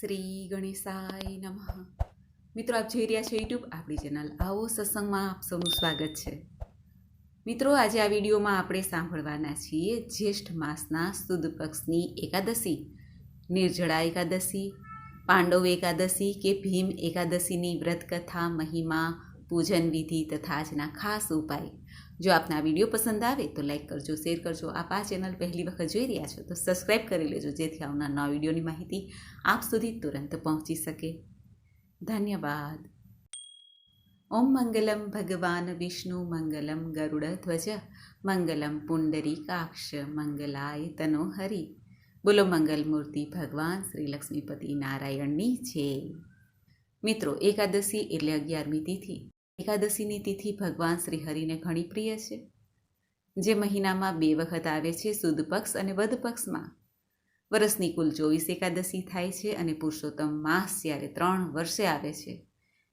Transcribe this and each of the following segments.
શ્રી ગણેશાય નમઃ. મિત્રો, આપ જોઈ રહ્યા છો યુટ્યુબ આપણી ચેનલ આવો સત્સંગમાં આપ સૌનું સ્વાગત છે. મિત્રો, આજે આ વિડીયોમાં આપણે સાંભળવાના છીએ જ્યેષ્ઠ માસના સુદ પક્ષની એકાદશી, નિર્જળા એકાદશી, પાંડવ એકાદશી કે ભીમ એકાદશીની વ્રતકથા, મહિમા, પૂજન વિધિ તથા આજના ખાસ ઉપાય. જો આપને આ વીડિયો પસંદ આવે તો લાઈક કરજો, શેર કરજો. આપ આ ચેનલ પહેલી વખત જોઈ રહ્યા છો તો સબસ્ક્રાઈબ કરી લેજો, જેથી આવનાર નવા વિડીયોની માહિતી આપ સુધી તુરંત પહોંચી શકે. ધન્યવાદ. ઓમ મંગલમ ભગવાન વિષ્ણુ, મંગલમ ગરુડ ધ્વજ, મંગલમ પુંડરીકાક્ષ, મંગલાય તનો હરિ બોલો, મંગલ મૂર્તિ ભગવાન શ્રી લક્ષ્મીપતિ નારાયણની છે. મિત્રો, એકાદશી એટલે અગિયારમી તિથિ. એકાદશીની તિથિ ભગવાન શ્રી હરિને ઘણી પ્રિય છે. જે મહિનામાં બે વખત આવે છે સુદ પક્ષ અને વધ પક્ષમાં. વર્ષની કુલ ચોવીસ એકાદશી થાય છે અને પુરુષોત્તમ માસ જ્યારે ત્રણ વર્ષે આવે છે.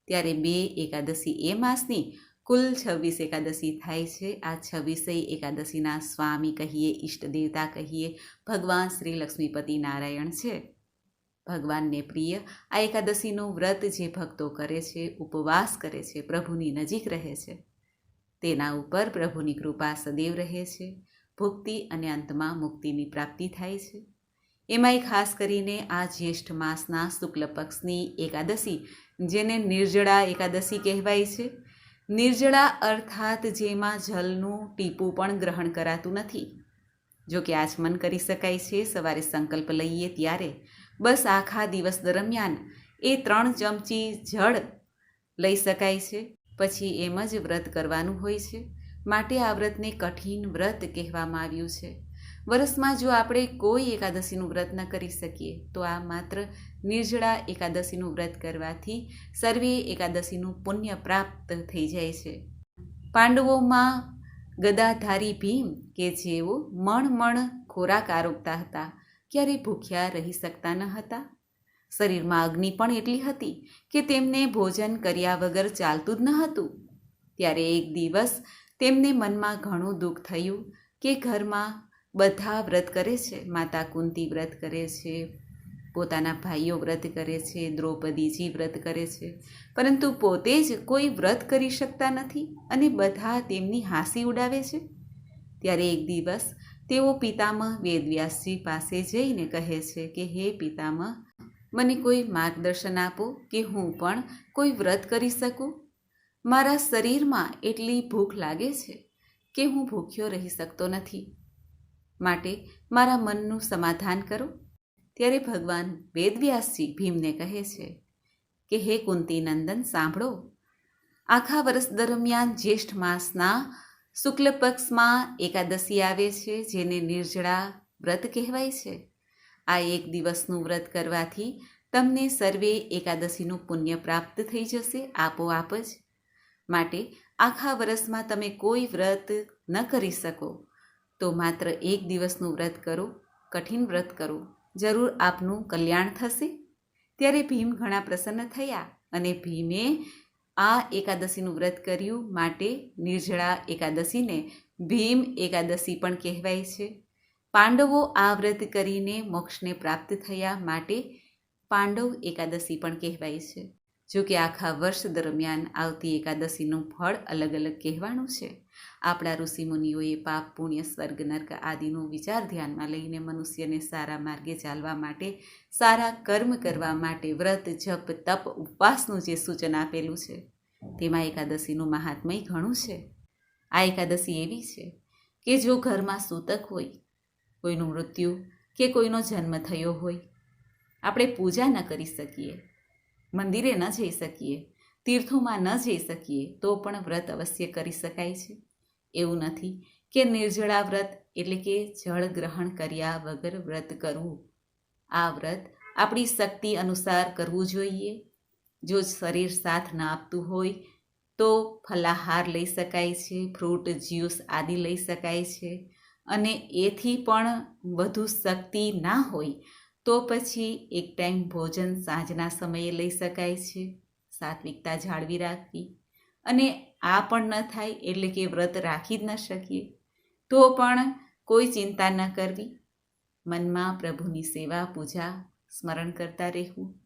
ત્યારે બે એકાદશી એ માસની કુલ છવ્વીસ એકાદશી થાય છે. આ છવ્વીસેય એકાદશીના સ્વામી કહીએ ઈષ્ટ દેવતા કહીએ, ભગવાન શ્રી લક્ષ્મીપતિ નારાયણ છે. ભગવાનને પ્રિય, આ એકાદશીનું વ્રત જે ભક્તો કરે છે, ઉપવાસ કરે છે, પ્રભુની નજીક રહે છે. તેના ઉપર પ્રભુની કૃપા સદૈવ રહે છે. ભુક્તિ અને અંતમાં મુક્તિની પ્રાપ્તિ થાય છે. એમાંય ખાસ કરીને આ જ્યેષ્ઠ માસના શુક્લ પક્ષની એકાદશી, જેને નિર્જળા એકાદશી કહેવાય છે. નિર્જળા અર્થાત જેમાં જલનું ટીપું પણ ગ્રહણ કરાતું નથી. જો કે આચમન કરી શકાય છે, સવારે સંકલ્પ લઈએ ત્યારે. બસ આખા દિવસ દરમિયાન એ ત્રણ ચમચી જળ લઈ શકાય છે. પછી એમ જ વ્રત કરવાનું હોય છે. માટે આ વ્રતને કઠિન વ્રત કહેવામાં આવ્યું છે. વર્ષમાં જો આપણે કોઈ એકાદશીનું વ્રત ન કરી શકીએ, તો આ માત્ર નિર્જળા એકાદશીનું વ્રત કરવાથી સર્વે એકાદશીનું પુણ્ય પ્રાપ્ત થઈ જાય છે. પાંડવોમાં ગદાધારી ભીમ કે જેઓ મણ ખોરાક આરોગતા હતા ક્યારે ભૂખ્યા રહી શકતા ન હતા. શરીરમાં અગ્નિ પણ એટલી હતી કે તેમને ભોજન કર્યા વગર ચાલતું જ ન હતું. ત્યારે એક દિવસ તેમને મનમાં ઘણું દુઃખ થયું કે ઘરમાં બધા વ્રત કરે છે, માતા કુંતી વ્રત કરે છે, પોતાના ભાઈઓ વ્રત કરે છે, દ્રૌપદીજી વ્રત કરે છે. પરંતુ પોતે જ કોઈ વ્રત કરી શકતા નથી અને બધા તેમની હાંસી ઉડાવે છે. ત્યારે એક દિવસ તેઓ પિતામહ વેદવ્યાસજી પાસે જઈને કહે છે કે, હે પિતામહ, મને કોઈ માર્ગદર્શન આપો કે હું પણ કોઈ વ્રત કરી શકું? મારા શરીરમાં એટલી ભૂખ લાગે છે કે હું ભૂખ્યો રહી શકતો નથી. માટે મારા મનનું સમાધાન કરો. ત્યારે ભગવાન વેદવ્યાસજી ભીમને કહે છે કે, હે કુંતી નંદન સાંભળો. આખા વર્ષ દરમિયાન જ્યેષ્ઠ માસના શુક્લ પક્ષમાં એકાદશી આવે છે, જેને નિર્જળા વ્રત કહેવાય છે. આ એક દિવસનું વ્રત કરવાથી તમને સર્વે એકાદશીનું પુણ્ય પ્રાપ્ત થઈ જશે આપોઆપ જ. માટે આખા વર્ષમાં તમે કોઈ વ્રત ન કરી શકો. તો માત્ર એક દિવસનું વ્રત કરો, કઠિન વ્રત કરો. જરૂર આપનું કલ્યાણ થશે. ત્યારે ભીમ ઘણા પ્રસન્ન થયા અને ભીમે આ એકાદશીનું વ્રત કર્યું માટે નિર્જળા એકાદશીને ભીમ એકાદશી પણ કહેવાય છે. પાંડવો આ વ્રત કરીને મોક્ષને પ્રાપ્ત થયા માટે પાંડવ એકાદશી પણ કહેવાય છે. જો કે આખા વર્ષ દરમિયાન આવતી એકાદશીનું ફળ અલગ અલગ કહેવાનું છે. આપણા ઋષિમુનિઓએ પાપ, પુણ્ય, સ્વર્ગ, નર્ક આદિનો વિચાર ધ્યાનમાં લઈને મનુષ્યને સારા માર્ગે ચાલવા માટે, સારા કર્મ કરવા માટે વ્રત, જપ, તપ, ઉપવાસનું જે સૂચન આપેલું છે, તેમાં એકાદશીનું મહાત્મય ઘણું છે. આ એકાદશી એવી છે કે જો ઘરમાં સૂતક હોય, કોઈનું મૃત્યુ કે કોઈનો જન્મ થયો હોય, આપણે પૂજા ન કરી શકીએ, મંદિરે ન જઈ શકીએ, તીર્થોમાં ન જઈ શકીએ, તો પણ વ્રત અવશ્ય કરી શકાય છે. એવું નથી કે નિર્જળા વ્રત એટલે કે જળ ગ્રહણ કર્યા વગર વ્રત કરવું. આ વ્રત આપણી શક્તિ અનુસાર કરવું જોઈએ. જો શરીર સાથ ના આપતું હોય તો ફલાહાર લઈ શકાય છે, ફ્રૂટ, જ્યુસ આદિ લઈ શકાય છે. અને એથી પણ વધુ શક્તિ ના હોય તો પછી એક ટાઈમ ભોજન સાંજના સમયે લઈ શકાય છે. સાત્વિકતા જાળવી રાખવી. અને આ પણ ન થાય એટલે કે વ્રત રાખી જ ન શકીએ. તો પણ કોઈ ચિંતા ન કરવી. મનમાં પ્રભુની સેવા, પૂજા, સ્મરણ કરતા રહેવું.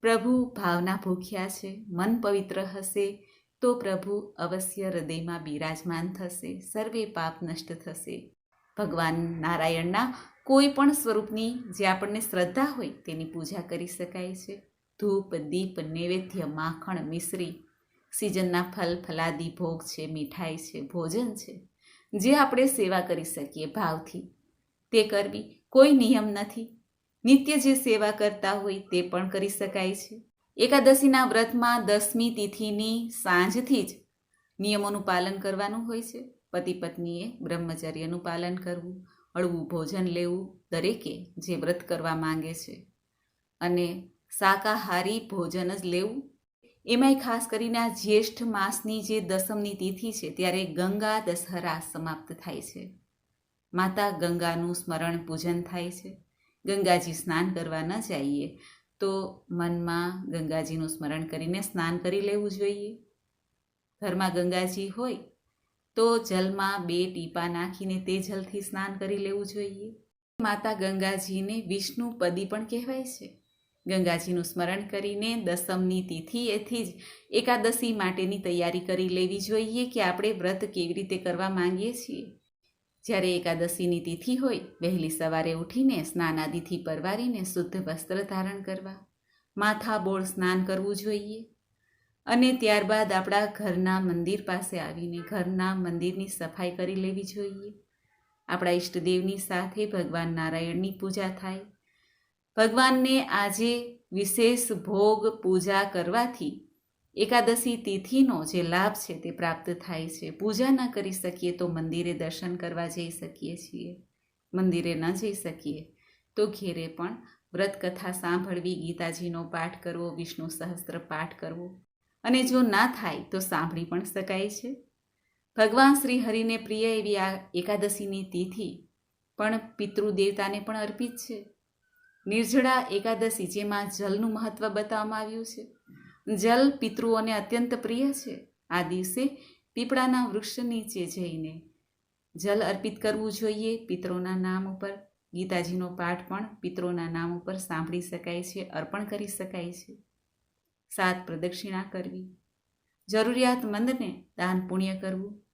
પ્રભુ ભાવના ભૂખ્યા છે, મન પવિત્ર હશે, તો પ્રભુ અવશ્ય હૃદયમાં બિરાજમાન થશે, સર્વે પાપ નષ્ટ થશે. ભગવાન નારાયણના કોઈ પણ સ્વરૂપની જે આપણને શ્રદ્ધા હોય તેની પૂજા કરી શકાય છે. ધૂપ, દીપ, નૈવેદ્ય, માખણ, મિશ્રી સિઝનના ફલ, ફલાદી ભોગ છે, મીઠાઈ છે, ભોજન છે. જે આપણે સેવા કરી શકીએ ભાવથી. તે કરવી કોઈ નિયમ નથી. નિત્ય જે સેવા કરતા હોય તે પણ કરી શકાય છે. એકાદશીના વ્રતમાં દસમી તિથિની સાંજથી જ નિયમોનું પાલન કરવાનું હોય છે. પતિ પત્નીએ બ્રહ્મચર્યનું પાલન કરવું, હળવું ભોજન લેવું દરેકે જે વ્રત કરવા માંગે છે. અને શાકાહારી ભોજન જ લેવું એમાંય ખાસ કરીને આ જ્યેષ્ઠ માસની જે દસમની તિથિ છે, ત્યારે ગંગા દશહરા સમાપ્ત થાય છે. માતા ગંગાનું સ્મરણ પૂજન થાય છે. ગંગાજી સ્નાન કરવા ન જઈએ, તો મનમાં ગંગાજીનું સ્મરણ કરીને સ્નાન કરી લેવું જોઈએ. ઘરમાં ગંગાજી હોય, તો જલમાં બે ટીપા નાખીને તે જલથી સ્નાન કરી લેવું જોઈએ. માતા ગંગાજીને વિષ્ણુ પદી પણ કહેવાય છે. ગંગાજીનું સ્મરણ કરીને દસમની તિથિએથી જ એકાદશી માટેની તૈયારી કરી લેવી જોઈએ કે આપણે વ્રત કેવી રીતે કરવા માંગીએ છીએ. જ્યારે એકાદશીની તિથિ હોય, વહેલી સવારે ઉઠીને સ્નાનાદિથી પરવારીને શુદ્ધ વસ્ત્ર ધારણ કરવા માથા બોળ સ્નાન કરવું જોઈએ અને ત્યારબાદ આપણા ઘરના મંદિર પાસે આવીને ઘરના મંદિરની સફાઈ કરી લેવી જોઈએ. આપણા ઈષ્ટદેવની સાથે ભગવાન નારાયણની પૂજા થાય ભગવાનને આજે વિશેષ ભોગ પૂજા કરવાથી એકાદશી તિથિનો જે લાભ છે તે પ્રાપ્ત થાય છે. પૂજા ન કરી શકીએ તો મંદિરે દર્શન કરવા જઈ શકીએ છીએ, મંદિરે ન જઈ શકીએ તો ઘેરે પણ વ્રતકથા સાંભળવી, ગીતાજીનો પાઠ કરવો, વિષ્ણુ સહસ્ત્ર પાઠ કરવો. અને જો ના થાય તો સાંભળી પણ શકાય છે. ભગવાન શ્રી હરિને પ્રિય એવી આ એકાદશીની તિથિ પણ પિતૃદેવતાને પણ અર્પિત છે. નિર્જળા એકાદશી, જેમાં જલનું મહત્વ બતાવવામાં આવ્યું છે. જલ પિતૃઓને અત્યંત પ્રિય છે. આ દિવસે પીપળાના વૃક્ષ નીચે જઈને જલ અર્પિત કરવું જોઈએ પિતરોના નામ ઉપર. ગીતાજીનો પાઠ પણ પિતરોના નામ ઉપર સાંભળી શકાય છે, અર્પણ કરી શકાય છે. સાત પ્રદક્ષિણા કરવી. જરૂરિયાતમંદને દાન પુણ્ય કરવું.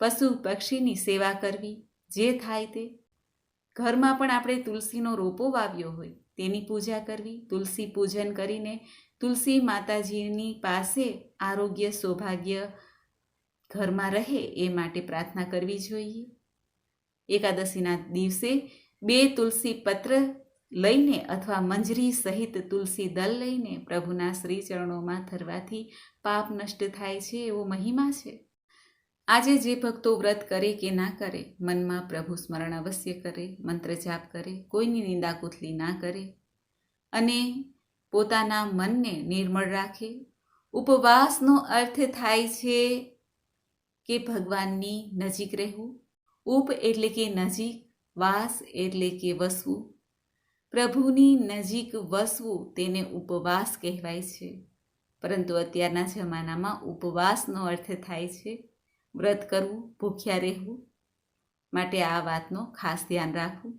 પશુ પક્ષીની સેવા કરવી. જે થાય તે ઘરમાં પણ આપણે તુલસીનો રોપો વાવ્યો હોય, તેની પૂજા કરવી, તુલસી પૂજન કરીને તુલસી માતાજીની પાસે આરોગ્ય, સૌભાગ્ય ઘરમાં રહે એ માટે પ્રાર્થના કરવી જોઈએ. એકાદશીના દિવસે બે તુલસી પત્ર લઈને અથવા મંજરી સહિત તુલસી દલ લઈને પ્રભુના શ્રી ચરણોમાં ધરવાથી પાપ નષ્ટ થાય છે એવો મહિમા છે. આજે જે ભક્તો વ્રત કરે કે ના કરે, મનમાં પ્રભુ સ્મરણ અવશ્ય કરે, મંત્ર જાપ કરે, કોઈની નિંદા કુથલી ના કરે અને પોતાના મનને નિર્મળ રાખે. ઉપવાસનો અર્થ થાય છે કે ભગવાનની નજીક રહેવું. ઉપ એટલે કે નજીક, વાસ એટલે કે વસવું. પ્રભુની નજીક વસવું તેને ઉપવાસ કહેવાય છે. પરંતુ અત્યારના જમાનામાં ઉપવાસનો અર્થ થાય છે વ્રત કરવું, ભૂખ્યા રહેવું માટે આ વાતનો ખાસ ધ્યાન રાખવું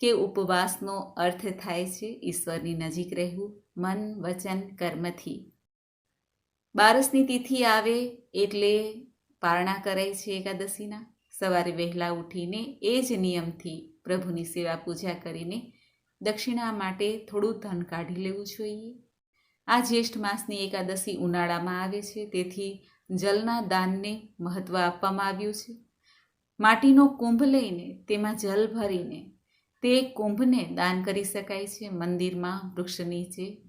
કે ઉપવાસનો અર્થ થાય છે ઈશ્વરની નજીક રહેવું, મન, વચન, કર્મથી. બારસની તિથિ આવે એટલે પારણા કરાય છે એકાદશીના. સવારે વહેલા ઉઠીને એ જ નિયમથી પ્રભુની સેવા પૂજા કરીને દક્ષિણા માટે થોડું ધન કાઢી લેવું જોઈએ. આ જ્યેષ્ઠ માસની એકાદશી ઉનાળામાં આવે છે, તેથી જલના દાનને મહત્ત્વ આપવામાં આવ્યું છે. માટીનો કુંભ લઈને તેમાં જલ ભરીને તે કુંભને દાન કરી શકાય છે મંદિરમાં વૃક્ષ નીચે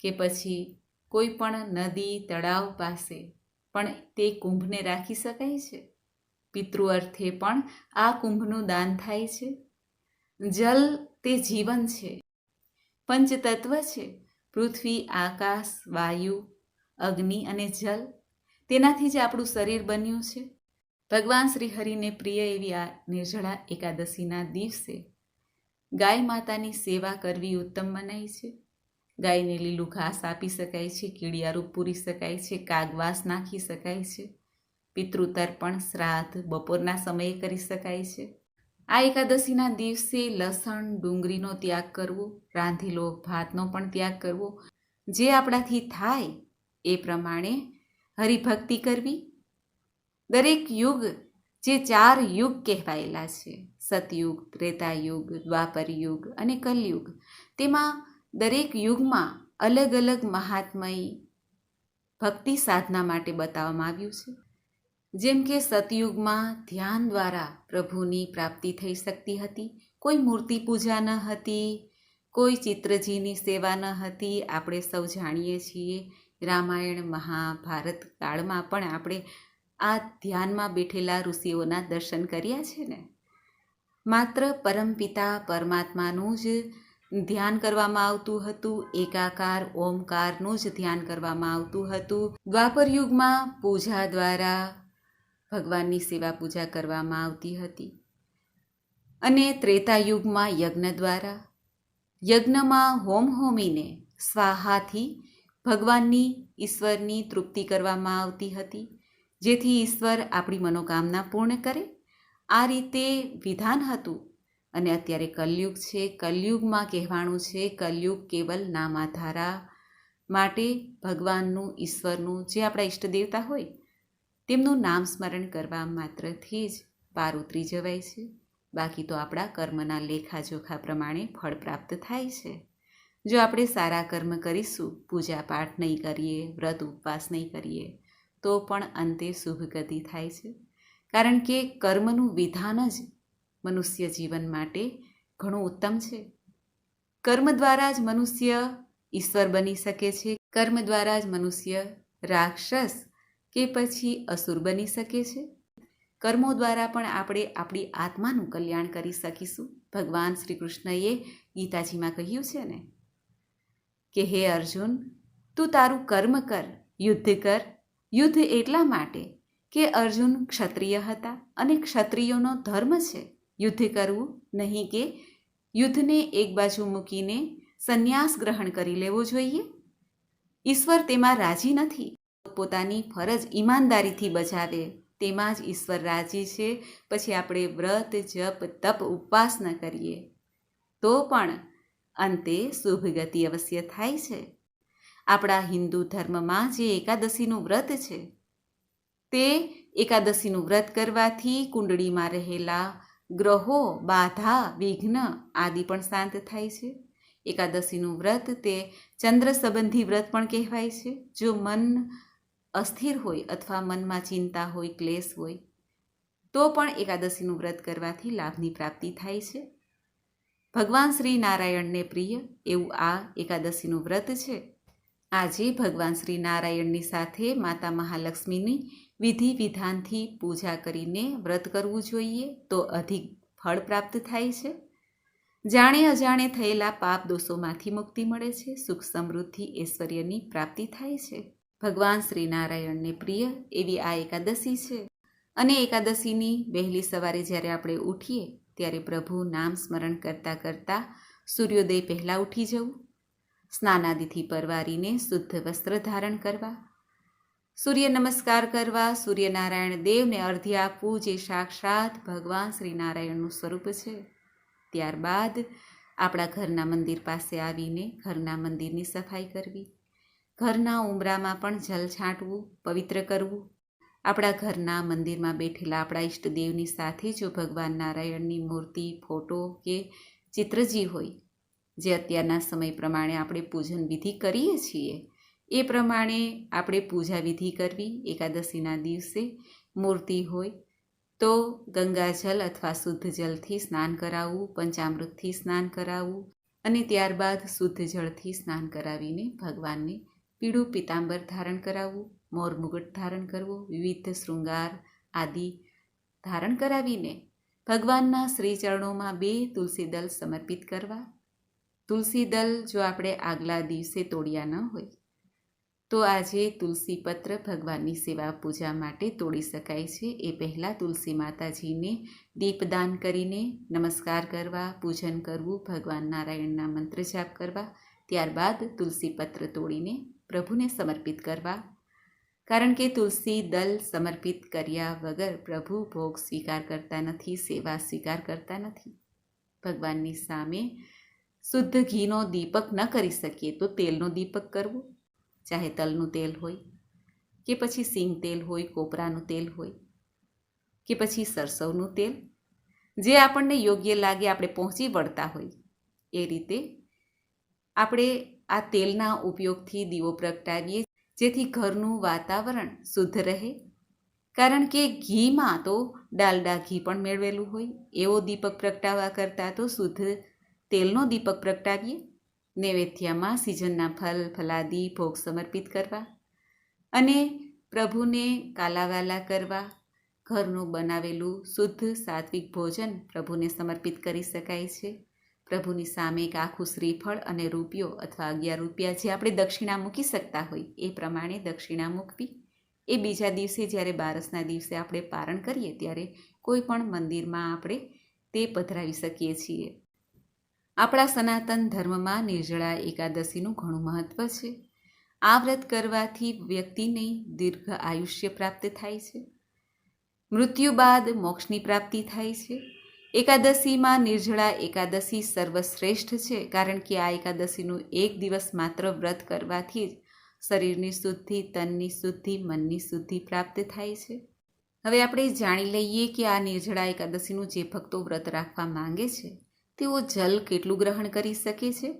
કે પછી કોઈ પણ નદી, તળાવ પાસે. પણ તે કુંભને રાખી શકાય છે? પિતૃ અર્થે પણ આ કુંભનું દાન થાય છે. જલ તે જીવન છે. પંચતત્વ છે. પૃથ્વી, આકાશ, વાયુ, અગ્નિ અને જલ તેનાથી જ આપણું શરીર બન્યું છે. ભગવાન શ્રી હરિને પ્રિય એવી આ નિર્જળા એકાદશીના દિવસે ગાય માતાની સેવા કરવી ઉત્તમ મનાય છે. ગાયને લીલું ઘાસ આપી શકાય છે કીડિયારું પૂરી શકાય છે, કાગવાસ નાખી શકાય છે. પિતૃતર્પણ, શ્રાદ્ધ, બપોરના સમયે કરી શકાય છે. આ એકાદશીના દિવસે લસણ, ડુંગળીનો ત્યાગ કરવો, રાંધેલો ભાતનો પણ ત્યાગ કરવો, જે આપણાથી થાય એ પ્રમાણે હરિભક્તિ કરવી? દરેક યુગ જે ચાર યુગ કહેવાયેલા છે, સતયુગ, ત્રેતાયુગ દ્વાપર યુગ અને કલયુગ, તેમાં દરેક યુગમાં અલગ અલગ મહાત્મય ભક્તિ સાધના માટે બતાવવામાં આવ્યું છે. જેમ કે સતયુગમાં ધ્યાન દ્વારા પ્રભુની પ્રાપ્તિ થઈ શકતી હતી, કોઈ મૂર્તિ પૂજા ન હતી, કોઈ ચિત્રજીની સેવા ન હતી, આપણે સૌ જાણીએ છીએ રામાયણ, મહાભારત કાળમાં પણ આપણે આ ધ્યાનમાં બેઠેલા ઋષિઓના દર્શન કર્યા છે ને? માત્ર પરમપિતા પરમાત્માનું જ ધ્યાન કરવામાં આવતું હતું, એકાકાર, ઓમકારનું જ ધ્યાન કરવામાં આવતું હતું. દ્વાપર યુગમાં પૂજા દ્વારા ભગવાનની સેવા પૂજા કરવામાં આવતી હતી. અને ત્રેતા યુગમાં યજ્ઞ દ્વારા. યજ્ઞમાં હોમ હોમીને સ્વાહાથી ભગવાનની, ઈશ્વરની તૃપ્તિ કરવામાં આવતી હતી. જેથી ઈશ્વર આપણી મનોકામના પૂર્ણ કરે. આ રીતે વિધાન હતું. અને અત્યારે કલયુગ છે. કલયુગમાં કહેવાનું છે, કલયુગ કેવલ નામાધારા માટે ભગવાનનું, ઈશ્વરનું જે આપણા ઈષ્ટ દેવતા હોય, તેમનું નામ સ્મરણ કરવા માત્રથી જ પાર ઉતરી જવાય છે. બાકી તો આપણા કર્મના લેખાજોખા પ્રમાણે ફળ પ્રાપ્ત થાય છે. જો આપણે સારા કર્મ કરીશું પૂજા પાઠ નહીં કરીએ, વ્રત ઉપવાસ નહીં કરીએ, તો પણ અંતે શુભ ગતિ થાય છે. કારણ કે કર્મનું વિધાન જ મનુષ્ય જીવન માટે ઘણું ઉત્તમ છે. કર્મ દ્વારા જ મનુષ્ય ઈશ્વર બની શકે છે. કર્મ દ્વારા જ મનુષ્ય રાક્ષસ કે પછી અસુર બની શકે છે. કર્મો દ્વારા પણ આપણે આપણી આત્માનું કલ્યાણ કરી શકીશું. ભગવાન શ્રી કૃષ્ણએ ગીતાજીમાં કહ્યું છે ને કે હે અર્જુન, તું તારું કર્મ કર, યુદ્ધ કર. યુદ્ધ એટલા માટે કે અર્જુન ક્ષત્રિય હતા અને ક્ષત્રિયોનો ધર્મ છે. યુદ્ધ કરવું નહીં કે યુદ્ધને એક બાજુ મૂકીને સંન્યાસ ગ્રહણ કરી લેવો જોઈએ. ઈશ્વર તેમાં રાજી નથી. પોતાની ફરજ ઈમાનદારીથી બજાવે. તેમાં જ ઈશ્વર રાજી છે. પછી આપણે વ્રત, જપ, તપ ઉપાસના કરીએ. તો પણ અંતે શુભ ગતિ અવશ્ય થાય છે. આપણા હિન્દુ ધર્મમાં જે એકાદશીનું વ્રત છે, તે એકાદશીનું વ્રત કરવાથી કુંડળીમાં રહેલા ગ્રહો, બાધા, વિઘ્ન આદિ પણ શાંત થાય છે. એકાદશીનું વ્રત તે ચંદ્ર સંબંધી વ્રત પણ કહેવાય છે. જો મન અસ્થિર હોય અથવા મનમાં ચિંતા હોય, ક્લેશ હોય, તો પણ એકાદશીનું વ્રત કરવાથી લાભની પ્રાપ્તિ થાય છે. ભગવાન શ્રી નારાયણને પ્રિય એવું આ એકાદશીનું વ્રત છે. આજે ભગવાન શ્રી નારાયણની સાથે માતા મહાલક્ષ્મીની વિધિ વિધાનથી પૂજા કરીને વ્રત કરવું જોઈએ તો અધિક ફળ પ્રાપ્ત થાય છે. જાણે અજાણે થયેલા પાપ દોષોમાંથી મુક્તિ મળે છે, સુખ સમૃદ્ધિ ઐશ્વર્યની પ્રાપ્તિ થાય છે. ભગવાન શ્રી નારાયણને પ્રિય એવી આ એકાદશી છે. અને એકાદશીની વહેલી સવારે જ્યારે આપણે ઉઠીએ ત્યારે પ્રભુ નામ સ્મરણ કરતાં કરતાં સૂર્યોદય પહેલાં ઉઠી જવું, સ્નાનાદિથી પરવારીને શુદ્ધ વસ્ત્ર ધારણ કરવા, સૂર્ય નમસ્કાર કરવા, સૂર્યનારાયણ દેવને અર્ધ્ય આપવું જે સાક્ષાત ભગવાન શ્રી નારાયણનું સ્વરૂપ છે. ત્યારબાદ આપણા ઘરના મંદિર પાસે આવીને ઘરના મંદિરની સફાઈ કરવી, ઘરના ઉમરામાં પણ જલ છાંટવું, પવિત્ર કરવું આપણા ઘરના મંદિરમાં બેઠેલા આપણા ઈષ્ટદેવની સાથે જો ભગવાન નારાયણની મૂર્તિ, ફોટો કે ચિત્રજી હોય, જે અત્યારના સમય પ્રમાણે આપણે પૂજન વિધિ કરીએ છીએ, એ પ્રમાણે આપણે પૂજા વિધિ કરવી, એકાદશીના દિવસે મૂર્તિ હોય, તો ગંગાજલ અથવા શુદ્ધ જલથી સ્નાન કરાવવું, પંચામૃતથી સ્નાન કરાવવું અને ત્યારબાદ શુદ્ધ જળથી સ્નાન કરાવીને ભગવાનને પીળું પિતાંબર ધારણ કરાવવું. મોર મુગટ ધારણ કરવું, વિવિધ શૃંગાર આદિ ધારણ કરાવીને ભગવાનના શ્રી ચરણોમાં બે તુલસી દલ સમર્પિત કરવા. તુલસી દલ જો આપણે આગલા દિવસે તોડ્યા ન હોય, તો આજે તુલસી પત્ર ભગવાનની સેવા પૂજા માટે તોડી શકાય છે. એ પહેલાં તુલસી માતાજીને દીપદાન કરીને નમસ્કાર કરવા, પૂજન કરવું, ભગવાન નારાયણના મંત્ર જાપ કરવા, ત્યારબાદ તુલસી પત્ર તોડીને પ્રભુને સમર્પિત કરવા. કારણ કે તુલસી દલ સમર્પિત કર્યા વગર પ્રભુ ભોગ સ્વીકાર કરતા નથી, સેવા સ્વીકાર કરતા નથી. ભગવાનની સામે શુદ્ધ ઘીનો દીપક ન કરી શકીએ તો તેલનો દીપક કરવો, ચાહે તલનું તેલ હોય, કે પછી સિંગ તેલ હોય, કોપરાનું તેલ હોય, કે પછી સરસવનું તેલ, જે આપણને યોગ્ય લાગે આપણે પહોંચી વળતા હોય. એ રીતે આપણે આ તેલના ઉપયોગથી દીવો પ્રગટાવીએ જેથી ઘરનું વાતાવરણ શુદ્ધ રહે. કારણ કે ઘીમાં તો ડાલડા ઘી પણ મેળવેલું હોય. એવો દીપક પ્રગટાવવા કરતાં તો શુદ્ધ તેલનો દીપક પ્રગટાવીએ. નૈવેદ્યમાં સિઝનના ફલ, ફલાદી, ભોગ સમર્પિત કરવા. અને પ્રભુને કાલાવાલા કરવા. ઘરનું બનાવેલું શુદ્ધ સાત્વિક ભોજન પ્રભુને સમર્પિત કરી શકાય છે. પ્રભુની સામે એક આખું શ્રીફળ અને રૂપિયો અથવા અગિયાર રૂપિયા જે આપણે દક્ષિણા મૂકી શકતા હોય, એ પ્રમાણે દક્ષિણા મૂકવી. એ બીજા દિવસે જ્યારે બારસના દિવસે આપણે પારણ કરીએ, ત્યારે કોઈ પણ મંદિરમાં આપણે તે પધરાવી શકીએ છીએ. આપણા સનાતન ધર્મમાં નિર્જળા એકાદશીનું ઘણું મહત્ત્વ છે. આ વ્રત કરવાથી વ્યક્તિને દીર્ઘ આયુષ્ય પ્રાપ્ત થાય છે. મૃત્યુ બાદ મોક્ષની પ્રાપ્તિ થાય છે. એકાદશીમાં નિર્જળા એકાદશી સર્વશ્રેષ્ઠ છે, કારણ કે આ એકાદશીનું એક દિવસ માત્ર વ્રત કરવાથી જ શરીરની શુદ્ધિ, તનની શુદ્ધિ, મનની શુદ્ધિ પ્રાપ્ત થાય છે. હવે આપણે જાણી લઈએ કે આ નિર્જળા એકાદશીનું જે ભક્તો વ્રત રાખવા માંગે છે, તેઓ જલ કેટલું ગ્રહણ કરી શકે છે?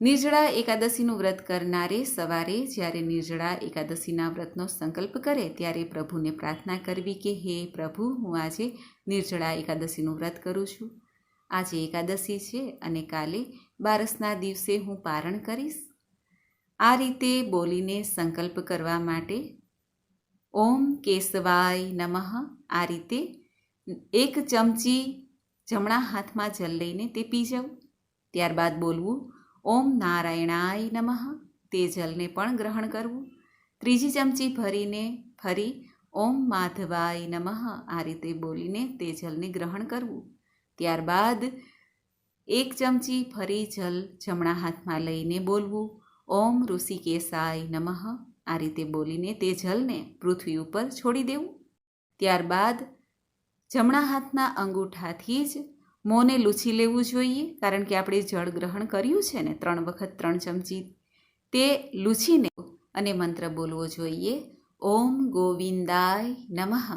નિર્જળા એકાદશીનું વ્રત કરનારે સવારે જ્યારે નિર્જળા એકાદશીના વ્રતનો સંકલ્પ કરે ત્યારે પ્રભુને પ્રાર્થના કરવી કે, હે પ્રભુ, હું આજે નિર્જળા એકાદશીનું વ્રત કરું છું. આજે એકાદશી છે અને કાલે બારસના દિવસે હું પારણ કરીશ. આ રીતે બોલીને સંકલ્પ કરવા માટે ઓમ કેશવાય નમઃ, આ રીતે એક ચમચી જમણા હાથમાં જલ લઈને તે પી જવું. ત્યારબાદ બોલવું ઓમ નારાયણાય નમઃ. તે જલને પણ ગ્રહણ કરવું. ત્રીજી ચમચી ભરીને ફરી ઓમ માધવાય નમઃ. આ રીતે બોલીને તે જલને ગ્રહણ કરવું. ત્યારબાદ એક ચમચી ફરી જલ જમણા હાથમાં લઈને બોલવું. ઓમ ઋષિકેશાય નમઃ. આ રીતે બોલીને તે જલને પૃથ્વી ઉપર છોડી દેવું. ત્યારબાદ જમણા હાથના અંગૂઠાથી જ મોંને લૂછી લેવું જોઈએ, કારણ કે આપણે જળ ગ્રહણ કર્યું છે ને ત્રણ વખત ત્રણ ચમચી, તે લૂછીને અને મંત્ર બોલવો જોઈએ, ઓમ ગોવિંદાય નમઃ.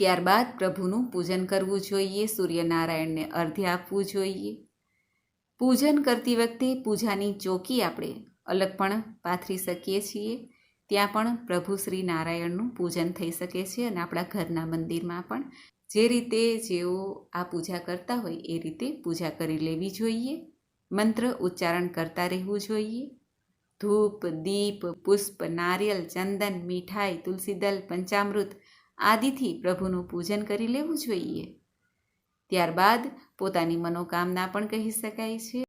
ત્યારબાદ પ્રભુનું પૂજન કરવું જોઈએ, સૂર્યનારાયણને અર્ધ્ય આપવું જોઈએ. પૂજન કરતી વખતે પૂજાની ચોકી આપણે અલગ પણ પાથરી શકીએ છીએ, ત્યાં પણ પ્રભુ શ્રી નારાયણનું પૂજન થઈ શકે છે અને આપણા ઘરના મંદિરમાં પણ જે રીતે જેઓ આ પૂજા કરતા હોય, એ રીતે પૂજા કરી લેવી જોઈએ. મંત્ર ઉચ્ચારણ કરતા રહેવું જોઈએ. ધૂપ, દીપ, પુષ્પ, નારિયેલ, ચંદન, મીઠાઈ, તુલસીદલ, પંચામૃત આદિથી પ્રભુનું પૂજન કરી લેવું જોઈએ. ત્યારબાદ પોતાની મનોકામના પણ કહી શકાય છે.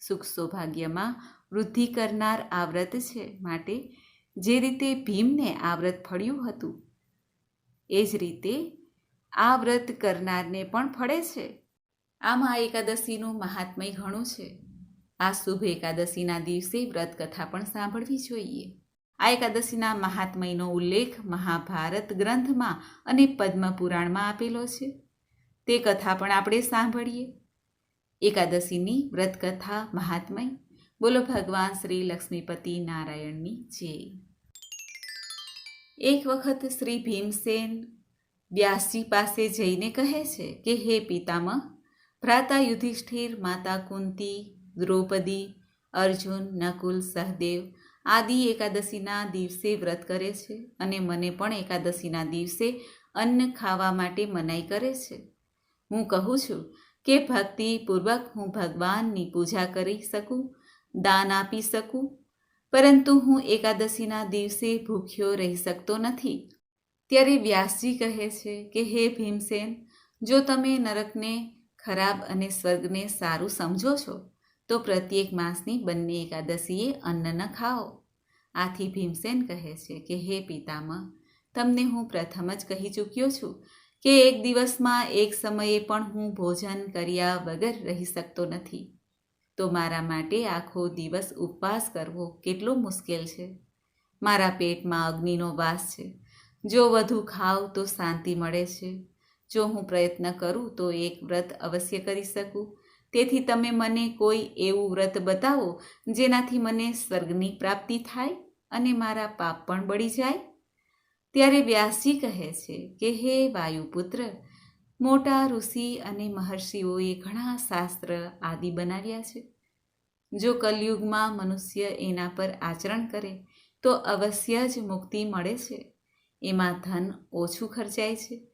સુખ સૌભાગ્યમાં વૃદ્ધિ કરનાર આ વ્રત છે માટે જે રીતે ભીમને આ વ્રત ફળ્યું હતું, એ જ રીતે આ વ્રત કરનારને પણ ફળે છે. આમાં એકાદશીનું મહાત્મય ઘણું છે. આ શુભ એકાદશીના દિવસે વ્રત કથા પણ સાંભળવી જોઈએ. આ એકાદશીના મહાત્મયનો ઉલ્લેખ મહાભારત ગ્રંથમાં અને પદ્મપુરાણમાં આપેલો છે. તે કથા પણ આપણે સાંભળીએ. એકાદશીની વ્રત કથા મહાત્મય. બોલો ભગવાન શ્રી લક્ષ્મીપતિ નારાયણની જય. એક વખત શ્રી ભીમસેન વ્યાસજી પાસે જઈને કહે છે કે, હે પિતામહ, ભ્રાતા યુધિષ્ઠિર, માતા કુંતી, દ્રૌપદી, અર્જુન, નકુલ, સહદેવ આદિ એકાદશીના દિવસે વ્રત કરે છે અને મને પણ એકાદશીના દિવસે અન્ન ખાવા માટે મનાઈ કરે છે. હું કહું છું કે ભક્તિપૂર્વક હું ભગવાનની પૂજા કરી શકું, દાન આપી શકું, પરંતુ હું એકાદશીના દિવસે ભૂખ્યો રહી શકતો નથી. ત્યારે વ્યાસજી કહે છે કે, હે ભીમસેન, જો તમે નરકને ખરાબ અને સ્વર્ગને સારું સમજો છો, તો પ્રત્યેક માસની બંને એકાદશીએ અન્ન ન ખાઓ. આથી ભીમસેન કહે છે કે, હે પિતામહ, તમને હું પ્રથમ જ કહી ચૂક્યો છું કે એક દિવસમાં એક સમયે પણ હું ભોજન કર્યા વગર રહી શકતો નથી. તો મારા માટે આખો દિવસ ઉપવાસ કરવો કેટલો મુશ્કેલ છે. મારા પેટમાં અગ્નિનો વાસ છે. જો વધુ ખાવ તો શાંતિ મળે છે. જો હું પ્રયત્ન કરું તો એક વ્રત અવશ્ય કરી શકું. તેથી તમે મને કોઈ એવું વ્રત બતાવો જેનાથી મને સ્વર્ગની પ્રાપ્તિ થાય અને મારા પાપ પણ બળી જાય? ત્યારે વ્યાસજી કહે છે કે, હે વાયુપુત્ર, મોટા ઋષિ અને મહર્ષિઓએ ઘણા શાસ્ત્ર આદિ બનાવ્યા છે. જો કલયુગમાં મનુષ્ય એના પર આચરણ કરે, તો અવશ્ય જ મુક્તિ મળે છે. એમાં ધન ઓછું ખર્ચાય છે.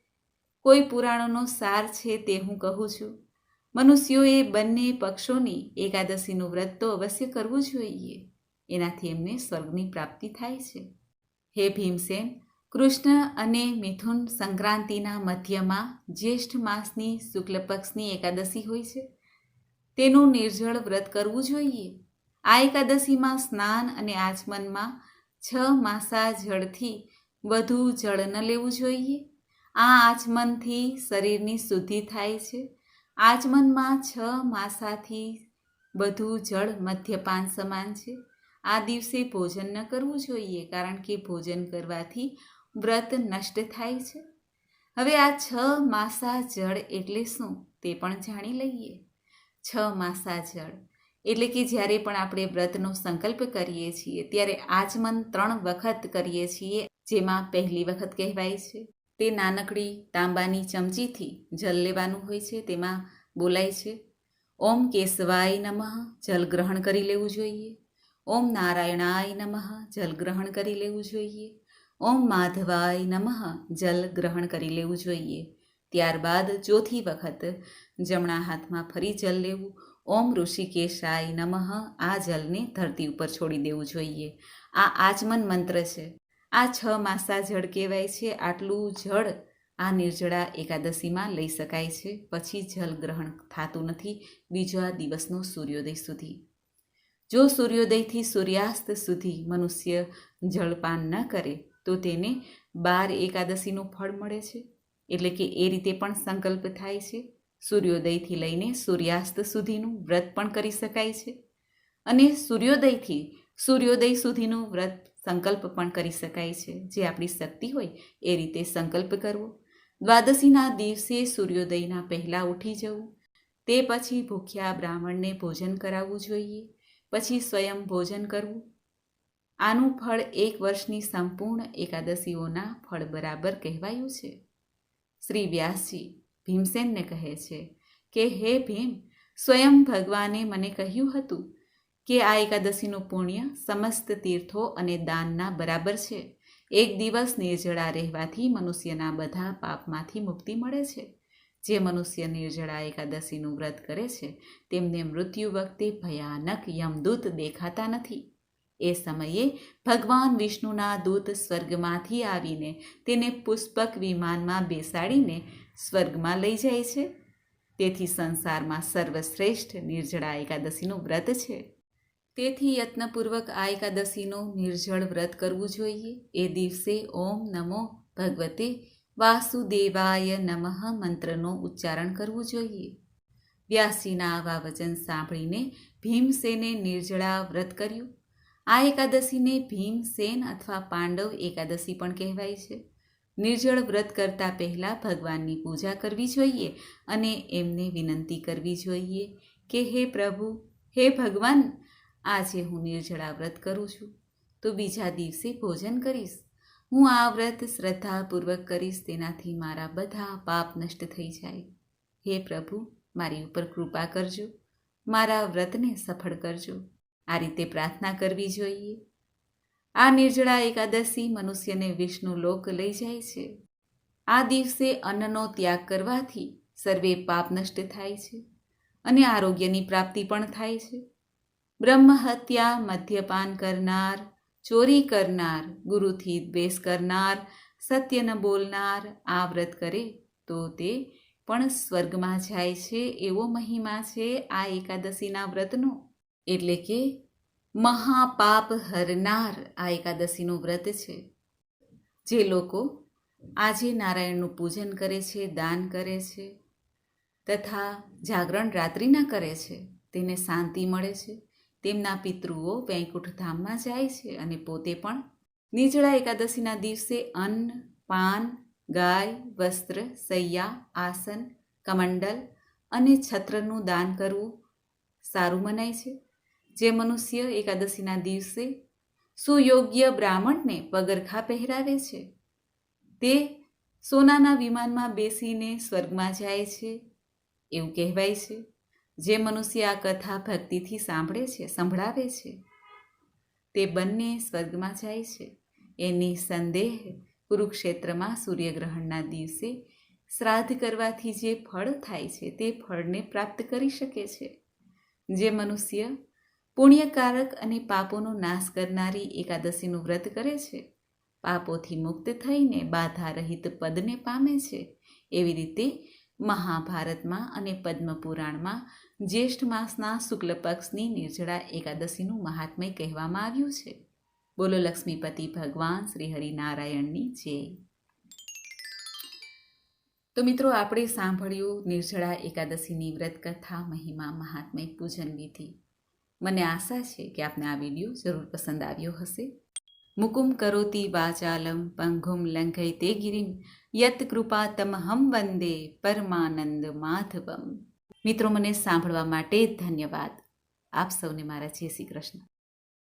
કોઈ પુરાણોનો સાર છે તે હું કહું છું. મનુષ્યોએ બંને પક્ષોની એકાદશીનું વ્રત તો અવશ્ય કરવું જોઈએ. એનાથી એમને સ્વર્ગની પ્રાપ્તિ થાય છે. હે ભીમસેન, કૃષ્ણ અને મિથુન સંક્રાંતિના મધ્યમાં જ્યેષ્ઠ માસની શુક્લ પક્ષની એકાદશી હોય છે. તેનું નિર્જળ વ્રત કરવું જોઈએ. આ એકાદશીમાં સ્નાન અને આચમનમાં છ માસા જળથી વધુ જળ ન લેવું જોઈએ. આ આચમનથી શરીરની શુદ્ધિ થાય છે. આચમનમાં છ માસાથી બધું જળ મદ્યપાન સમાન છે. આ દિવસે ભોજન ન કરવું જોઈએ કારણ કે ભોજન કરવાથી વ્રત નષ્ટ થાય છે. હવે આ છ માસા જળ એટલે શું તે પણ જાણી લઈએ. છ માસા જળ એટલે કે જ્યારે પણ આપણે વ્રતનો સંકલ્પ કરીએ છીએ, ત્યારે આચમન ત્રણ વખત કરીએ છીએ, જેમાં પહેલી વખત કહેવાય છે, તે નાનકડી તાંબાની ચમચીથી જલ લેવાનું હોય છે, તેમાં બોલાય છે, ઓમ કેશવાય નમઃ, જલ ગ્રહણ કરી લેવું જોઈએ, ઓમ નારાયણાય નમઃ, જલ ગ્રહણ કરી લેવું જોઈએ, ઓમ માધવાય નમઃ, જલ ગ્રહણ કરી લેવું જોઈએ. ત્યારબાદ ચોથી વખત જમણા હાથમાં ફરી જલ લેવું ઓમ ઋષિકેશાય નમઃ. આ જલને ધરતી ઉપર છોડી દેવું જોઈએ. આ આચમન મંત્ર છે. આ છ માસા જળ કહેવાય છે. આટલું જળ આ નિર્જળા એકાદશીમાં લઈ શકાય છે. પછી જલ ગ્રહણ થતું નથી. બીજા દિવસનો સૂર્યોદય સુધી. જો સૂર્યોદયથી સૂર્યાસ્ત સુધી મનુષ્ય જળપાન ન કરે, તો તેને બાર એકાદશીનું ફળ મળે છે. એટલે કે એ રીતે પણ સંકલ્પ થાય છે. સૂર્યોદયથી લઈને સૂર્યાસ્ત સુધીનું વ્રત પણ કરી શકાય છે. અને સૂર્યોદયથી સૂર્યોદય સુધીનું વ્રત સંકલ્પ પણ કરી શકાય છે. જે આપણી શક્તિ હોય એ રીતે સંકલ્પ કરવો. દ્વાદશીના દિવસે સૂર્યોદયના પહેલાં ઉઠી જવું. તે પછી ભૂખ્યા બ્રાહ્મણને ભોજન કરાવવું જોઈએ. પછી સ્વયં ભોજન કરવું. આનું ફળ એક વર્ષની સંપૂર્ણ એકાદશીઓના ફળ બરાબર કહેવાયું છે. શ્રી વ્યાસજી ભીમસેનને કહે છે કે, હે ભીમ, સ્વયં ભગવાને મને કહ્યું હતું કે આ એકાદશીનું પુણ્ય સમસ્ત તીર્થો અને દાનના બરાબર છે. એક દિવસ નિર્જળા રહેવાથી મનુષ્યના બધા પાપમાંથી મુક્તિ મળે છે. જે મનુષ્ય નિર્જળા એકાદશીનું વ્રત કરે છે, તેમને મૃત્યુ વખતે ભયાનક યમદૂત દેખાતા નથી. એ સમયે ભગવાન વિષ્ણુના દૂત સ્વર્ગમાંથી આવીને તેને પુષ્પક વિમાનમાં બેસાડીને સ્વર્ગમાં લઈ જાય છે. તેથી સંસારમાં સર્વશ્રેષ્ઠ નિર્જળા એકાદશીનું વ્રત છે. તેથી યત્નપૂર્વક આ એકાદશીનું નિર્જળ વ્રત કરવું જોઈએ. એ દિવસે ઓમ નમો ભગવતે વાસુદેવાય નમઃ મંત્રનો ઉચ્ચારણ કરવું જોઈએ. વ્યાસીના આવા વચન સાંભળીને ભીમસેને નિર્જળા વ્રત કર્યું. આ એકાદશીને ભીમસેન અથવા પાંડવ એકાદશી પણ કહેવાય છે. નિર્જળ વ્રત કરતાં પહેલાં ભગવાનની પૂજા કરવી જોઈએ અને એમને વિનંતી કરવી જોઈએ કે હે પ્રભુ, હે ભગવાન, આજે હું નિર્જળા વ્રત કરું છું. તો બીજા દિવસે ભોજન કરીશ. હું આ વ્રત શ્રદ્ધાપૂર્વક કરીશ, તેનાથી મારા બધા પાપ નષ્ટ થઈ જાય. હે પ્રભુ, મારી ઉપર કૃપા કરજો. મારા વ્રતને સફળ કરજો. આ રીતે પ્રાર્થના કરવી જોઈએ. આ નિર્જળા એકાદશી મનુષ્યને વિષ્ણુ લોક લઈ જાય છે. આ દિવસે અન્નનો ત્યાગ કરવાથી સર્વે પાપ નષ્ટ થાય છે અને આરોગ્યની પ્રાપ્તિ પણ થાય છે. બ્રહ્મહત્યા, મદ્યપાન કરનાર, ચોરી કરનાર, ગુરુથી દ્વેષ કરનાર સત્ય ન બોલનાર, આ વ્રત કરે તો તે પણ સ્વર્ગમાં જાય છે એવો મહિમા છે આ એકાદશીના વ્રતનો. એટલે કે મહાપાપ હરનાર આ એકાદશીનું વ્રત છે. જે લોકો આજે નારાયણનું પૂજન કરે છે, દાન કરે છે તથા જાગરણ રાત્રિના કરે છે, તેને શાંતિ મળે છે. તેમના પિતૃઓ વૈકુંઠધામમાં જાય છે અને પોતે પણ નીચળા એકાદશીના દિવસે અન્ન, પાન, ગાય, વસ્ત્ર, સૈયા, આસન, કમંડલ અને છત્રનું દાન કરવું સારું મનાય છે. જે મનુષ્ય એકાદશીના દિવસે સુયોગ્ય બ્રાહ્મણને પગરખા પહેરાવે છે, તે સોનાના વિમાનમાં બેસીને સ્વર્ગમાં જાય છે, એવું કહેવાય છે, જે મનુષ્ય આ કથા ભક્તિથી સાંભળે છે, સંભળાવે છે. તે બંને સ્વર્ગમાં જાય છે. એની સંદેહ કુરુક્ષેત્રમાં સૂર્યગ્રહણના દિવસે શ્રાદ્ધ કરવાથી જે ફળ થાય છે, તે ફળને પ્રાપ્ત કરી શકે છે. જે મનુષ્ય પુણ્યકારક અને પાપોનો નાશ કરનારી એકાદશીનું વ્રત કરે છે. પાપોથી મુક્ત થઈને બાધા રહિત પદને પામે છે. એવી રીતે મહાભારતમાં અને પદ્મપુરાણમાં જ્યેષ્ઠ માસના શુક્લ પક્ષની નિર્જળા એકાદશીનું મહાત્મય કહેવામાં આવ્યું છે. બોલો લક્ષ્મીપતિ ભગવાન શ્રી હરિનારાયણની જય. તો મિત્રો, આપણે સાંભળ્યું નિર્જળા એકાદશીની વ્રત કથા મહિમા, મહાત્મય પૂજન વિધિ. મને આશા છે કે આપને આ વીડિયો જરૂર પસંદ આવ્યો હશે. મુકુમ કરોતી વાચાલમ પંઘુમ લંઘય તે ગિરિમ યત કૃપા તમહમ વંદે પરમાનંદ માધવમ. મિત્રો, મને સાંભળવા માટે ધન્યવાદ. આપ સૌને મારા જય શ્રી કૃષ્ણ.